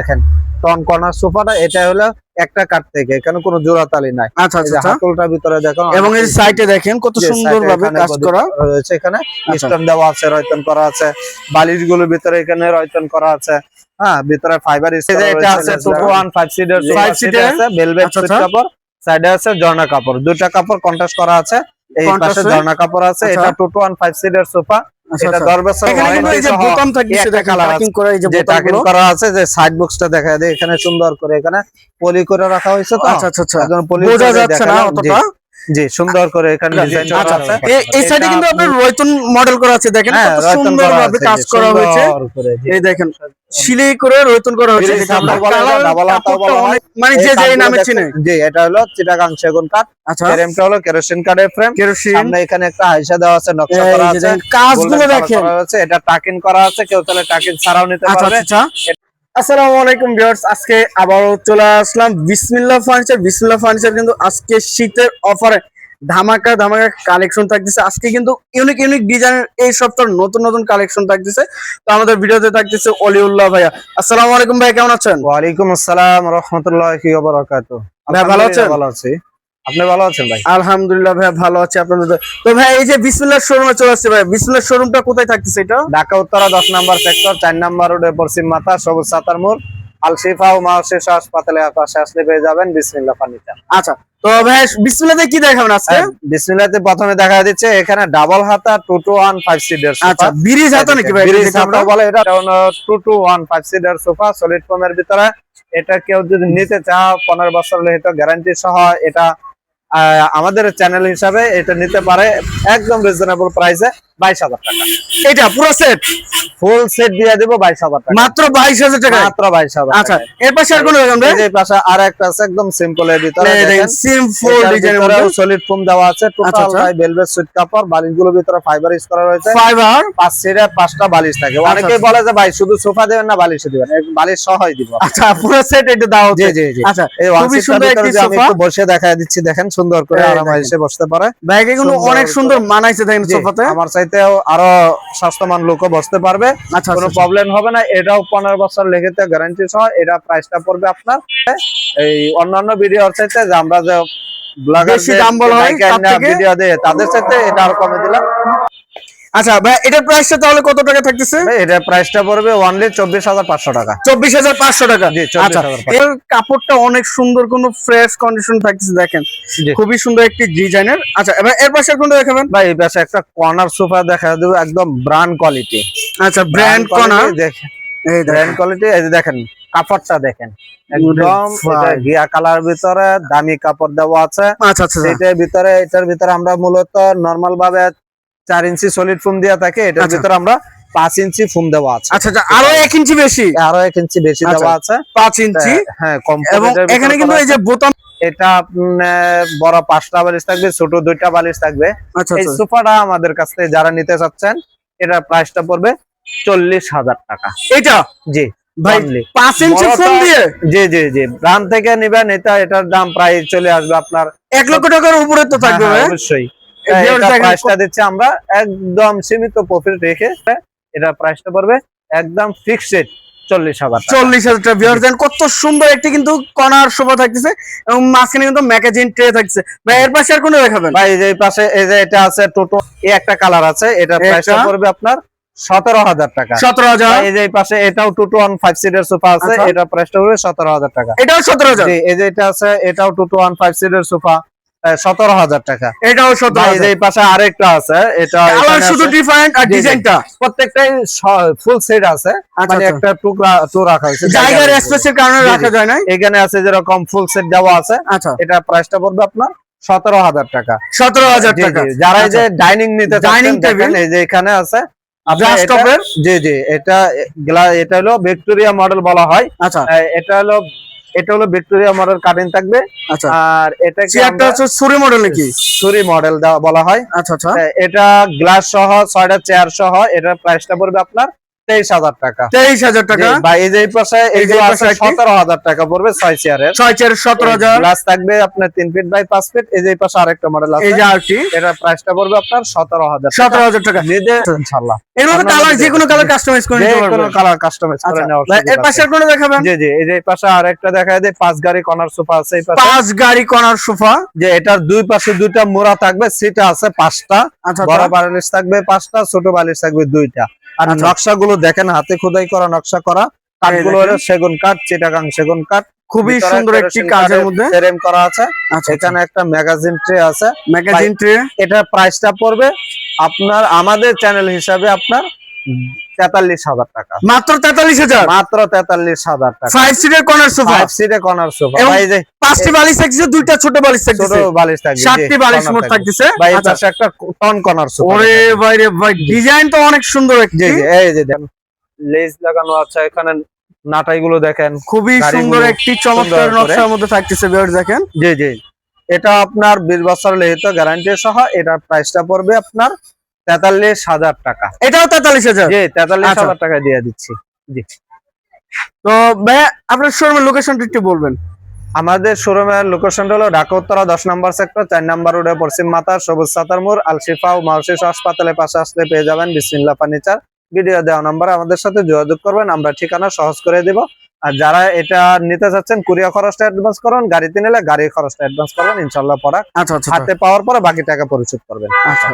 দেখেন ton corner সোফাটা এটা হলো একটা কাঠ থেকে এখানে কোনো জোড়া তালি নাই আচ্ছা আচ্ছা হাতলটার ভিতরে দেখো এবং এই সাইডে দেখেন কত সুন্দর ভাবে কাজ করা রয়েছে এখানে আচ্ছা। স্টোন দেওয়া আছে রয়তন করা আছে বালিশগুলোর ভিতরে এখানে রয়তন করা আছে হ্যাঁ ভিতরে ফাইবার এটা আছে two one five seater five seater আছে ভেলভেট আচ্ছা, আচ্ছা। কাপড় সাইডে আছে ঝর্ণা কাপড় দুটা কাপড় কন্ট্রাস্ট করা আছে এই পাশে? ঝর্ণা কাপড় আছে আচ্ছা। এটা two two one five seater sofa আচ্ছা, এটা আচ্ছা। দশ এখানে কিন্তু এই যে বোতাম আছে। টাকিং এই যে করা আছে যে সাইড বক্সটা দেখা যায় এখানে সুন্দর করে এখানে পলি করে রাখা হয়েছে তো? আচ্ছা আচ্ছা আচ্ছা। বোঝা যাচ্ছে না অতটা। জি সুন্দর করে এখানে আচ্ছা, ডিজাইন আচ্ছা, করা আছে। এই- সাইডে কিন্তু আপনার রয়তন মডেল করা আছে দেখেন হ্যাঁ, কত সুন্দর ভাবে কাজ করা হয়েছে। এই দেখেন সিলাই করে রয়তন করা হয়েছে মানে যে যে নামে দেখেন, চিনে। জি এটা হলো চিটাগাং সেগুন কাঠ আচ্ছা। ফ্রেমটা হলো কেরোসিন কাঠের ফ্রেম কেরোসিন। সামনে এখানে একটা হাইসা দেওয়া আছে নকশা করা আছে। কাজগুলো দেখেন। এটা টাকিং করা আছে কেউ তাহলে টাকিং ছাড়াও নিতে আচ্ছা পারবে। আচ্ছা। আসসালামু আলাইকুম ভিউয়ার্স আজকে আবারও চলে আসলাম বিসমিল্লাহ ফার্নিচার বিসমিল্লাহ ফার্নিচার কিন্তু আজকে শীতের অফারে ধামাকা ধামাকা কালেকশন থাকতেছে। আজকে কিন্তু ইউনিক ইউনিক ডিজাইনের এই সপ্তাহ নতুন নতুন কালেকশন থাকতেছে। তো আমাদের ভিডিওতে থাকতেছে অলিউল্লাহ ভাইয়া। আসসালামু আলাইকুম ভাই কেমন আছেন? ওয়ালাইকুম আসসালাম রহমতুল্লাহি ভালো আছেন? ভালো আছি। আপনি ভালো আছেন ভাই? আলহামদুলিল্লাহ ভাইয়া ভালো আছি আপনাদের তো ভাই এই যে বিসমিল্লাহ শোরুমে চলে আসছে ভাই বিসমিল্লাহ শোরুমটা কোথায় থাকতেছে এটা? ঢাকা উত্তরা দশ নম্বর সেক্টর চার নম্বর রোডে পশ্চিম মাথা সবুজ সাতার মোড়। আলশিফা ও মাহশিফা হাসপাতালের পাশে আসলে পেয়ে যাবেন বিসমিল্লাহ ফার্নিচার। আচ্ছা তো ভাই বিসমিল্লাহতে কি দেখাবেন আজকে? বিসমিল্লাতে প্রথমে দেখা দিচ্ছে এখানে ডাবল হাতা two two one five seater আচ্ছা ব্রিজ হাতা নাকি ভাই ব্রিজ হাতা? বলে এটা two two one five seater sofa solid ফোমের ভিতরে। এটা কেউ যদি নিতে চাও পনেরো বছর হলে গ্যারান্টি সহ এটা আমাদের চ্যানেল হিসাবে এটা নিতে পারে একদম রিজনেবল প্রাইসে বাইশ হাজার টাকা। এটা পুরো সেট ফুল সেট দিয়ে দেবো বাইশ হাজার টাকা। মাত্র বাইশ হাজার টাকা মাত্র বাইশ হাজার আচ্ছা এর পাশে আর কোনো এই পাশে আর একটা আছে একদম সিম্পল এর ভিতরে সিম্পল ডিজাইনের সলিড ফোম দেওয়া আছে। আচ্ছা, টোটাল আচ্ছা। ভাই ভেলভেট সুইট কাপড় বালিশগুলোর ভিতরে ফাইবার ইউজ করা রয়েছে। ফাইবার পাঁচ সিটে পাঁচটা বালিশ থাকে। অনেকেই। বলে যে ভাই শুধু সোফা দেবেন না বালিশ দিবেন বালিশ সহই দিব। আচ্ছা পুরো সেট এটা দাও জি জি জি। আচ্ছা এই খুবই সুন্দর একটি যে আমি একটু বসে দেখা দিচ্ছি দেখেন সুন্দর করে আরামে এসে বসতে পারে। সুন্দর অনেক সুন্দর। মানাইছে দেখেন সোফাতে আমার চাইতেও আরও স্বাস্থ্যবান লোকও বসতে পারবে। আচ্ছা কোনো আচ্ছা, প্রবলেম হবে না। এটাও পনেরো বছর লেগেতে গ্যারান্টি সহ। এটা প্রাইসটা পড়বে আপনার এই অন্যান্য ভিডিওর চাইতে যে আমরা যে ব্লগার হয়, ভিডিও দেয় তাদের সাথে এটা আর কমে দিলাম। আচ্ছা ভাই এটার প্রাইসটা তাহলে কত টাকা থাকতেছে? এটা প্রাইসটা পড়বে অনলি চব্বিশ হাজার পাঁচশো টাকা। চব্বিশ হাজার পাঁচশো টাকা? আচ্ছা এর কাপড়টা অনেক সুন্দর কোন ফ্রেশ কন্ডিশন থাকতেছে দেখেন। খুবই সুন্দর একটি ডিজাইনের আচ্ছা এবার এর পাশে কোনটা দেখাবেন? ভাই এই পাশে একটা কর্নার সোফা দেখা দেবো একদম ব্র্যান্ড কোয়ালিটি আচ্ছা ব্র্যান্ড কর্নার দেখেন। এই ব্র্যান্ড কোয়ালিটি এই দেখেন কাপড়টা দেখেন। একদম গিয়া কালার ভিতরে দামি কাপড় দেওয়া আছে। আচ্ছা আচ্ছা এটার ভিতরে এটার ভিতরে আমরা মূলত নরমাল ভাবে চার ইঞ্চি সলিড ফোম দেওয়া থাকে এটার আচ্ছা। ভিতরে আমরা পাঁচ ইঞ্চি ফোম দেওয়া আছে। আচ্ছা আচ্ছা আরও এক ইঞ্চি বেশি? আরও এক ইঞ্চি বেশি আচ্ছা। দেওয়া আছে। পাঁচ ইঞ্চি? হ্যাঁ এবং এখানে কিন্তু এই যে বোতাম এটা বড় পাঁচটা বালিশ থাকবে ছোট দুইটা বালিশ থাকবে। এই সোফাটা আমাদের কাছ থেকে যারা নিতে চাচ্ছেন এটার প্রাইসটা পড়বে চল্লিশ হাজার টাকা। এটা জি জি জি জি। ব্রান্ড থেকে নিবেন এটা এটার দাম প্রায় চলে আসবে আপনার এক লক্ষ টাকার উপরে তো থাকবে হ্যাঁ, হ্যাঁ, অবশ্যই। এই viewers এটা দেখেন প্রাইসটা দিচ্ছি আমরা একদম সীমিত প্রফিট রেখে এটা প্রাইসটা পড়বে একদম ফিক্সড চল্লিশ হাজার চল্লিশ হাজার টাকা ভিউয়ার দেন কত সুন্দর একটি কিন্তু কর্নার শোভা থাকতেছে এবং মাঝখানে কিন্তু ম্যাগাজিন ট্রে থাকছে ভাই এর পাশে আর কোনো দেখাবেন? ভাই এই যে পাশে এই যে এটা আছে টোটো এই একটা কালার আছে এটা? প্রাইসটা পড়বে আপনার সতেরো হাজার টাকা। সতেরো হাজার? এই যে পাশে এটাও টু টু ওয়ান ফাইভ সিটের সোফা আছে আচ্ছা। এটা প্রাইসটা সতেরো হাজার টাকা। এটাও সতেরো হাজার? এই যে এটা আছে এটাও টু টু ওয়ান ফাইভ সিটের সোফা সতেরো হাজার টাকা। এটাও সতেরো এই পাশে আরেকটা আছে। এটা শুধু। ডিফারেন্ট আর। ডিজাইনটা প্রত্যেকটাই ফুল সেট আছে। আচ্ছা, মানে আচ্ছা। একটা টুকরা টু রাখা হয়েছে। জায়গার জায়গা স্পেসের কারণে। রাখা যায় না এখানে আছে যেরকম ফুল সেট দেওয়া আছে। আচ্ছা। এটা প্রাইসটা পড়বে আপনার সতেরো হাজার টাকা। সতেরো হাজার টাকা। যারা এই যে ডাইনিং নিতে আচ্ছা। ডাইনিং টেবিল এই যে এখানে আছে? জি জি। এটা এটা হলো ভিক্টোরিয়া মডেল বলা হয়। আচ্ছা। এটা হলো এটা হলো ভিক্টোরিয়া মডেল কাটিং থাকবে। আচ্ছা। আর এটা চেয়ারটা হচ্ছে সুরি মডেল নাকি? সুরি মডেল দেওয়া বলা হয়। আচ্ছা আচ্ছা। এটা গ্লাস সহ ছয়টা চেয়ার সহ এটার প্রাইসটা পড়বে আপনার তেইশ হাজার টাকা। তেইশ হাজার টাকা? বা এই যে পাশে এই যে এগুলো এই আছে পাশে একটি? সতেরো হাজার টাকা পড়বে ছয় চেয়ারের ছয় চার সতেরো হাজার। গ্লাস থাকবে আপনার তিন ফিট বাই পাঁচ ফিট এই যে পাশে আরেকটা মডেল এই যে আরটি এটার প্রাইসটা পড়বে আপনার সতেরো হাজার সতেরো হাজার টাকা। নিজে ইনশাল্লাহ এর কালার যে কোনো কালার কাস্টমাইজ করে যে নিতে কোনো কালার কাস্টমাইজ করে নেওয়ার ভাই, সুযোগ এর পাশে আছে। দেখাবেন? জি জি এই যে পাশে আরেকটা দেখা যায় পাঁচ গাড়ি কর্নার সোফা আছে এই পাশে। পাঁচ গাড়ি কর্নার সোফা। যে এটার দুই পাশে দুইটা মোড়া থাকবে সিটা আছে পাঁচটা। আচ্ছা বড় আচ্ছা। বালিশ থাকবে পাঁচটা ছোট বালিশ থাকবে দুইটা। আর আচ্ছা। নকশাগুলো দেখেন হাতে খোদাই করা নকশা করা। কাঠগুলো। সেগুন কাঠ চিটাগাং সেগুন কাঠ। খুবই সুন্দর একটি কাজের মধ্যে। ফ্রেম করা আছে। আচ্ছা এখানে একটা ম্যাগাজিন ট্রে আছে। ম্যাগাজিন ট্রে এটা প্রাইসটা পড়বে আপনার আমাদের চ্যানেল হিসাবে আপনার তেতাল্লিশ হাজার টাকা। মাত্র তেতাল্লিশ হাজার? মাত্র তেতাল্লিশ হাজার টাকা। ফাইভ সিটের কর্নার সোফা ফাইভ সিটে কর্নার সোফা ভাই যে পাঁচটি বালিশ থাকছে দুইটা ছোট বালিশ ছোট থাকছে বালিশ থাকবে সাতটি বালিশ মোট থাকতেছে। ভাই আচ্ছা। পাশে একটা টন কর্নার সোফা ওরে ভাই রে ভাই ডিজাইন তো অনেক সুন্দর একটি। এই যে দেখেন লেজ লাগানো আছে এখানে নাটাই গুলো দেখেন খুবই সুন্দর একটি চমৎকার নকশার মধ্যে থাকতেছে ভিউয়ার্স দেখেন। জি জি এটা আপনার বিশ বছর লিখিত গ্যারান্টি সহ এটার প্রাইসটা পড়বে আপনার তেতাল্লিশ হাজার টাকা। এটাও তেতাল্লিশ হাজার? জি তেতাল্লিশ আচ্ছা। হাজার টাকা দিয়ে দিচ্ছি। জি। তো ভাই আপনার শোরুমের লোকেশনটা একটু বলবেন। আমাদের শোরুমের লোকেশনটা হলো ঢাকা উত্তরা দশ নম্বর সেক্টর চার নম্বর রোডে পশ্চিম মাতা সবুজ সাতার মোড় আলশিফা ও মাউসিস হাসপাতালের পাশে আসলে পেয়ে যাবেন বিসমিল্লা ফার্নিচার। ভিডিও দেওয়া নাম্বার আমাদের সাথে যোগাযোগ করবেন আমরা ঠিকানা সহজ করে দিব। আর যারা এটা নিতে চাচ্ছেন কুরিয়া খরচটা অ্যাডভান্স করুন গাড়িতে নিলে গাড়ির খরচটা অ্যাডভান্স করবেন ইনশাল্লাহ পড়া আচ্ছা আচ্ছা। হাতে পাওয়ার পরে বাকি টাকা পরিশোধ করবেন। আচ্ছা।